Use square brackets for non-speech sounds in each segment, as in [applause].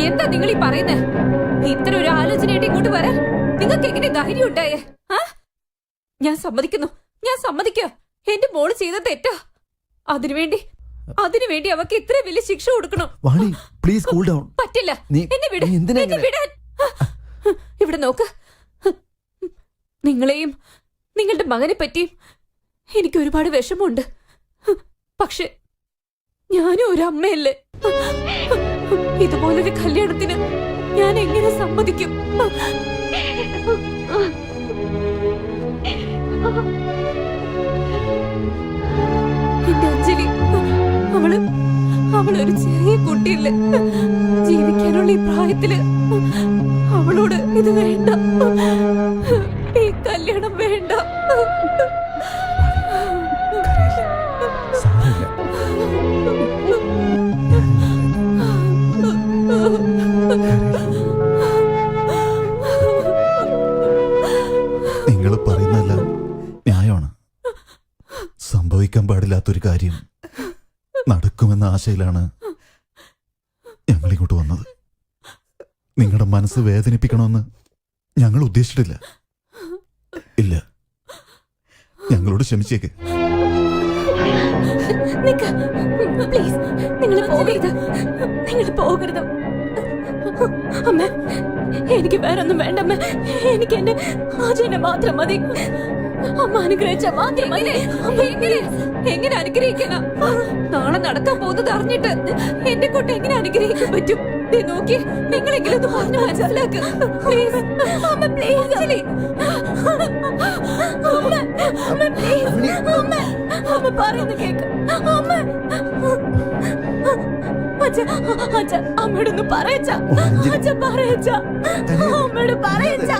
എന്താ നിങ്ങൾ ഈ പറയുന്നത് ഇത്ര ഒരു ആലോചനയായിട്ട് ഇങ്ങോട്ട് വരാൻ നിങ്ങൾക്ക് എങ്ങനെ ധൈര്യം ഉണ്ടായേ? ആ? ഞാൻ സമ്മതിക്കുന്നു. ഞാൻ സമ്മതിക്കുക. എന്റെ മോൾ ചെയ്ത തെറ്റാ. അതിനുവേണ്ടി അതിനുവേണ്ടി അവക്ക് ഇത്ര വലിയ ശിക്ഷ കൊടുക്കണം. വാണി പ്ലീസ് കൂൾ ഡൗൺ പറ്റില്ല. എന്നെ വിട്. എന്നെ? വിടാൻ. ഇവിടെ നോക്ക്. നിങ്ങളെയും നിങ്ങളുടെ മകനെ പറ്റിയും എനിക്ക് ഒരുപാട് വിഷമമുണ്ട്. പക്ഷെ ഞാനും ഒരു അമ്മയല്ലേ? ഇതുപോലൊരു കല്യാണത്തിന് ഞാൻ എങ്ങനെ സമ്മതിക്കും? എന്റെ അഞ്ജലി അവൾ അവളൊരു ചെറിയ കുട്ടിയില്ല. ജീവിക്കാനുള്ള ഈ പ്രായത്തിൽ അവളോട് ഇത് വേണ്ട. ആശയിലാണ് ഞങ്ങൾ ഇങ്ങോട്ട് വന്നത്. നിങ്ങളുടെ മനസ്സ് വേദനിപ്പിക്കണമെന്ന് ഞങ്ങൾ ഉദ്ദേശിച്ചിട്ടില്ല. ഇല്ല. ഞങ്ങളോട് ക്ഷമിച്ചേക്ക്. പ്ലീസ് നിങ്ങൾ നിങ്ങൾ പോകരുത്. എനിക്ക് വേറൊന്നും വേണ്ട. എനിക്ക് എന്റെ ആചനെ മാത്രം മതി. അമ്മ അനുഗ്രഹിച്ച എങ്ങനെ അനുഗ്രഹിക്കണം നാളെ നടക്കാൻ പോകുന്നത് അറിഞ്ഞിട്ട് എന്റെ കുട്ടി എങ്ങനെ അനുഗ്രഹിക്കാൻ പറ്റും നിങ്ങളെങ്കിലും പ്ലീസ് അമ്മ പ്ലീസ് അമ്മ അമ്മ അമ്മ അമ്മയോടൊന്ന് പറയച്ച അച്ഛ പറയച്ച അമ്മയോട് പറയച്ച.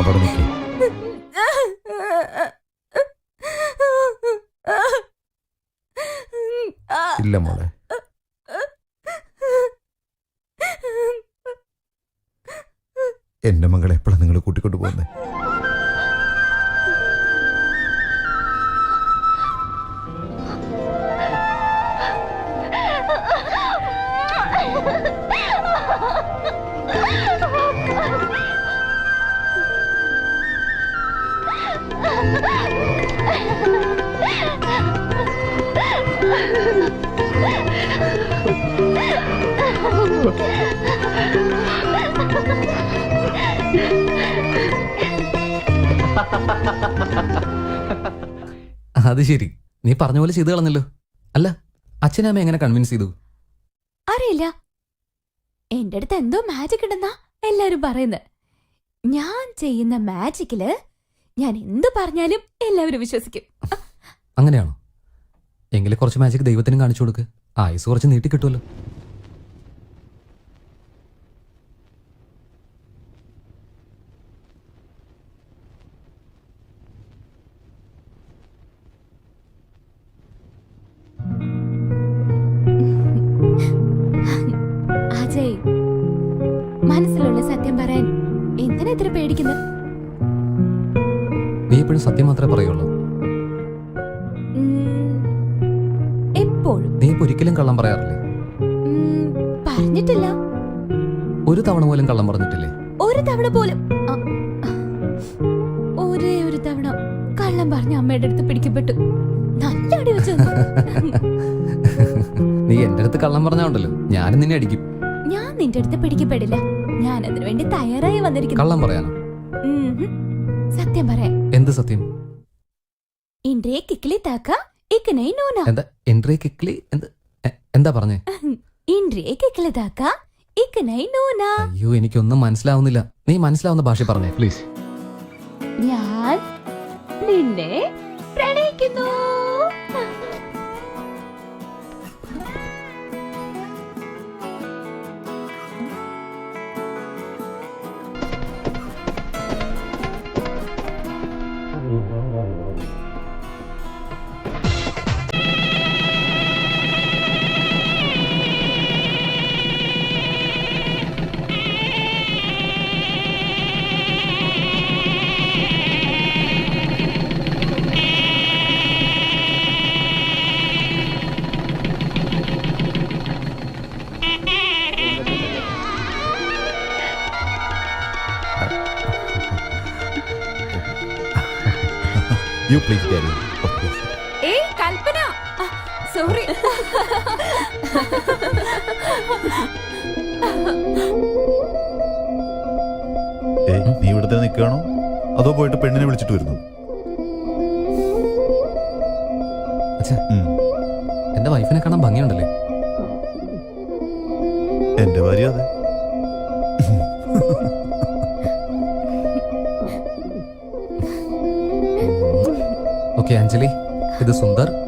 അവിടെ നിൽക്കേ ഇല്ല മോളെ. എന്റെ മകളെ എപ്പോഴാണ് നിങ്ങൾ കൂട്ടിക്കൊണ്ടു പോകുന്നത് [laughs] [laughs] അത് ശരി. നീ പറഞ്ഞ പോലെ ചെയ്തു കളഞ്ഞല്ലോ. അല്ല അച്ഛനെ അമ്മ എങ്ങനെ കൺവിൻസ് ചെയ്തു? അറിയില്ല. എന്റെ അടുത്ത് എന്തോ മാജിക് ഉണ്ടെന്നാ എല്ലാരും പറയുന്നത് ഞാൻ ചെയ്യുന്ന മാജിക്കിൽ ഞാൻ എന്ത് പറഞ്ഞാലും എല്ലാവരും വിശ്വസിക്കും. അങ്ങനെയാണോ? എങ്കിൽ കുറച്ച് മാജിക് ദൈവത്തിനും കാണിച്ചു കൊടുക്ക്. ആയുസ് കുറച്ച് നീട്ടി കിട്ടുമല്ലോ. മാത്രമേ പറയുള്ളൂ. എപ്പോഴും. നീ ഇപ്പൊ ഒരിക്കലും കള്ളം പറയാറില്ലേ? പറഞ്ഞിട്ടില്ല. ഒരു തവണ പോലും കള്ളം പറഞ്ഞിട്ടില്ലേ? ഒരു തവണ പോലും. ഒരേ ഒരു തവണ കള്ളം പറഞ്ഞ അമ്മയുടെ അടുത്ത് പിടിക്കപ്പെട്ടു. നല്ല അടി വെച്ചു [laughs] നീ എന്റെ അടുത്ത് കള്ളം പറഞ്ഞാണ്ടല്ലോ ഞാനും നിന്നെ അടിക്കും. ഞാൻ നിന്റെ അടുത്ത് പിടിക്കപ്പെടില്ല. ഞാൻ അതിനു വേണ്ടി തയ്യാറായി വന്നിരിക്കുന്നു. കള്ളം പറയാനോ? സത്യം പറയാം. എന്ത് സത്യം? ഇൻഡ്രയെ കിക്കിളി താക്ക ഇക്കനൈ നോന. എന്താ എൻട്രി കിക്ലി എന്ത് എ- എന്താ പറഞ്ഞേ? ഇൻഡ്രയെ കിക്കിളി താക്ക ഇക്കനൈ നോന. അയ്യോ എനിക്കൊന്നും മനസ്സിലാവുന്നില്ല. നീ മനസ്സിലാവുന്ന ഭാഷ പറഞ്ഞേ പ്ലീസ് ഞാൻ നിന്നെ പ്രണയിക്കുന്നു. യു പ്ലീസ് ടെൽ ഏയ് കൽപ്പന. സോറി നീ ഇവിടെ തന്നെ നിൽക്കുകയാണോ? അതോ പോയിട്ട് പെണ്ണിനെ വിളിച്ചിട്ട് വരുന്നു. എന്റെ വൈഫിനെ കാണാൻ ഭംഗിയുണ്ടല്ലേ? എന്റെ ഭാര്യ അതെ. ഓക്കെ അഞ്ജലി. ഇത് സുന്ദർ.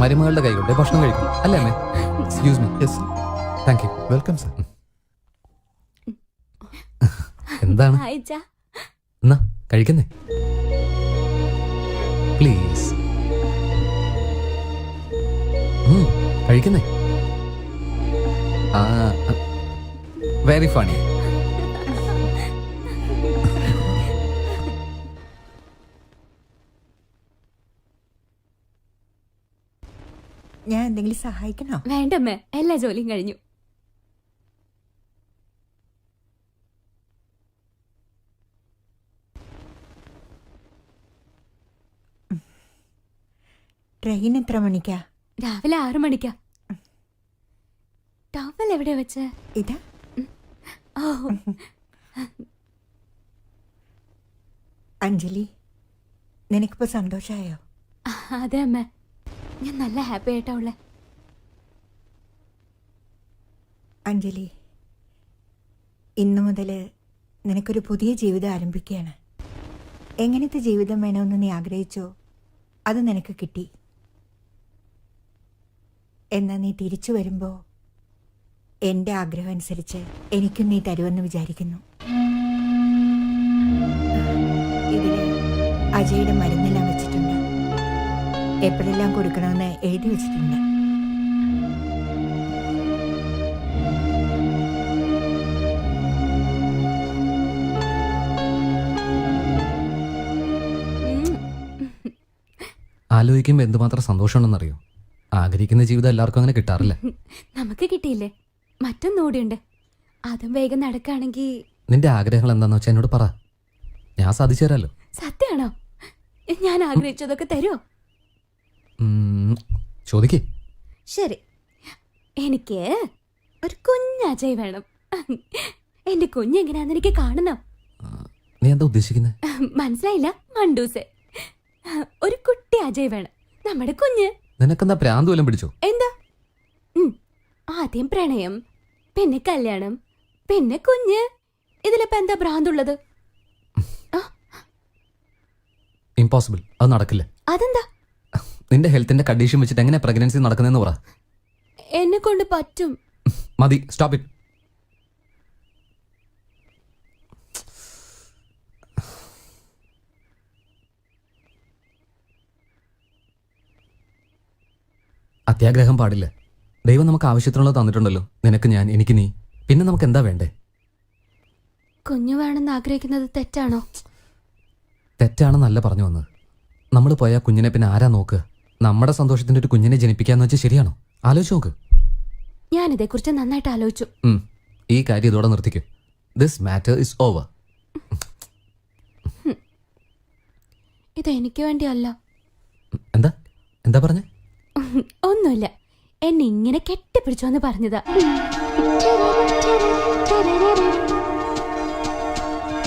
മരുമകളുടെ കൈകൊണ്ട് ഭക്ഷണം കഴിക്കും അല്ലേ അമ്മേ? Excuse me yes thank you welcome sir എന്താണ്? എന്നാ കഴിക്കുന്നേ? പ്ലീസ് കഴിക്കുന്നേ? ആ വെരി ഫണി എന്തെങ്കിലും സഹായിക്കണോ? വേണ്ടമ്മേ എല്ലാ ജോലിയും കഴിഞ്ഞു. ട്രെയിൻ എത്ര മണിക്കാ? രാവിലെ ആറു മണിക്കാ. ടവൽ എവിടെ വെച്ച്? ഇതാ? ഓ. അഞ്ജലി നിനക്കിപ്പോ സന്തോഷായോ? അതെ അമ്മ. ഞാൻ നല്ല ഹാപ്പി ആയിട്ടാ ഉള്ളെ. അഞ്ജലി ഇന്നു മുതൽ നിനക്കൊരു പുതിയ ജീവിതം ആരംഭിക്കുകയാണ്. എങ്ങനത്തെ ജീവിതം വേണമെന്ന് നീ ആഗ്രഹിച്ചോ അത് നിനക്ക് കിട്ടി. എന്നാൽ നീ തിരിച്ചു വരുമ്പോൾ എന്റെ ആഗ്രഹം അനുസരിച്ച് എനിക്കും നീ തരുമെന്ന് വിചാരിക്കുന്നു. അജയുടെ മരുന്നെല്ലാം വെച്ചിട്ടുണ്ട്. എപ്പോഴെല്ലാം കൊടുക്കണമെന്ന് എഴുതി വെച്ചിട്ടുണ്ട്. ആലോചിക്കുമ്പോൾ എന്തുമാത്രം സന്തോഷമുണ്ടെന്നറിയോ ആഗ്രഹിക്കുന്ന ജീവിതം എല്ലാവർക്കും അങ്ങനെ കിട്ടാറില്ല? [laughs] നമുക്ക് കിട്ടിയില്ലേ? മറ്റൊന്നോടിയുണ്ട് അതും വേഗം നടക്കുകയാണെങ്കിൽ നിന്റെ ആഗ്രഹങ്ങൾ എന്താന്ന് വെച്ചാൽ എന്നോട് പറ. ഞാൻ സാധിച്ചു സത്യമാണോ? ഞാൻ ആഗ്രഹിച്ചതൊക്കെ തരുമോ ചോദിക്കേ. ശരി. എനിക്ക് ഒരു കുഞ്ഞ് അജയ് വേണം. എന്റെ കുഞ്ഞെങ്ങനെയാന്ന് എനിക്ക് കാണണം. നീ എന്താ ഉദ്ദേശിക്കുന്നത് മനസ്സിലായില്ല മണ്ടൂസ്. ഒരു കുട്ടി അജയ് വേണം. നമ്മുടെ കുഞ്ഞ്. നിനക്കെന്താ പ്രാന്ത് വല്ലതും പിടിച്ചോ? എന്താ? ഉം, ആദ്യം പ്രണയം പിന്നെ കല്യാണം പിന്നെ കുഞ്ഞ്. ഇതിലിപ്പോ എന്താ ഭ്രാന്തുള്ളത് ഇമ്പോസിബിൾ അത് നടക്കില്ല. അതെന്താ? നിന്റെ ഹെൽത്തിന്റെ കണ്ടീഷൻ വെച്ചിട്ട് എങ്ങനെ പ്രഗ്നൻസി നടക്കുന്നതെന്ന് പറ. എന്നെ കൊണ്ട് പറ്റും. മതി സ്റ്റോപ്പ് ഇറ്റ് അത്യാഗ്രഹം പാടില്ല. ദൈവം നമുക്ക് ആവശ്യത്തിനുള്ളത് തന്നിട്ടുണ്ടല്ലോ. നിനക്ക് ഞാൻ എനിക്ക് നീ. പിന്നെ നമുക്ക് എന്താ വേണ്ടേ? കുഞ്ഞു വേണമെന്ന് ആഗ്രഹിക്കുന്നത് തെറ്റാണോ? തെറ്റാണെന്നല്ല പറഞ്ഞു വന്നത്. നമ്മൾ പോയാൽ കുഞ്ഞിനെ പിന്നെ ആരാ നോക്കുക? നമ്മുടെ സന്തോഷത്തിന്റെ ഒരു കുഞ്ഞിനെ ജനിപ്പിക്കാന്ന് വെച്ചാൽ ശരിയാണോ? ആലോചിച്ച് നോക്ക്. ഞാൻ ഇതേക്കുറിച്ച് നന്നായിട്ട് ആലോചിച്ചു. ഉം. ഈ കാര്യം ഇതോടെ നിർത്തിക്കും. ദിസ് മാറ്റർ ഇസ് ഓവർ ഇത് എനിക്ക് വേണ്ടിയല്ല. എന്താ? എന്താ പറഞ്ഞേ? [laughs] ഒന്നുമില്ല. എന്നെ ഇങ്ങനെ കെട്ടിപ്പിടിച്ചോന്ന് പറഞ്ഞതാ.